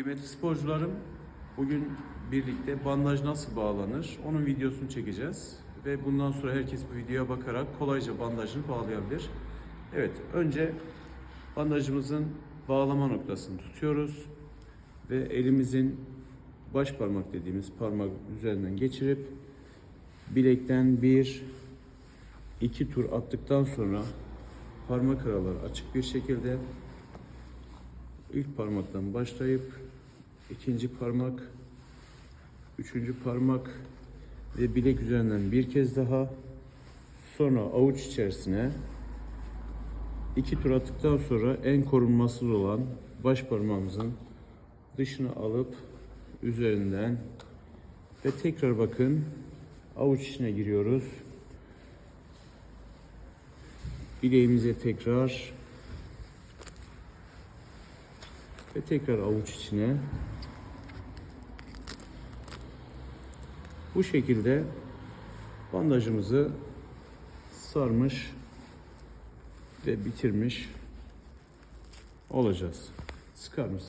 Kıymetli sporcularım, bugün birlikte bandaj nasıl bağlanır onun videosunu çekeceğiz. Ve bundan sonra herkes bu videoya bakarak kolayca bandajını bağlayabilir. Evet, önce bandajımızın bağlama noktasını tutuyoruz. Ve elimizin baş parmak dediğimiz parmak üzerinden geçirip bilekten bir iki tur attıktan sonra parmak araları açık bir şekilde ilk parmaktan başlayıp ikinci parmak, üçüncü parmak ve bilek üzerinden bir kez daha sonra avuç içerisine iki tur attıktan sonra en korunmasız olan baş parmağımızın dışına alıp üzerinden ve tekrar bakın avuç içine giriyoruz. Bileğimize tekrar ve tekrar avuç içine. Bu şekilde bandajımızı sarmış ve bitirmiş olacağız. Sıkar mısın?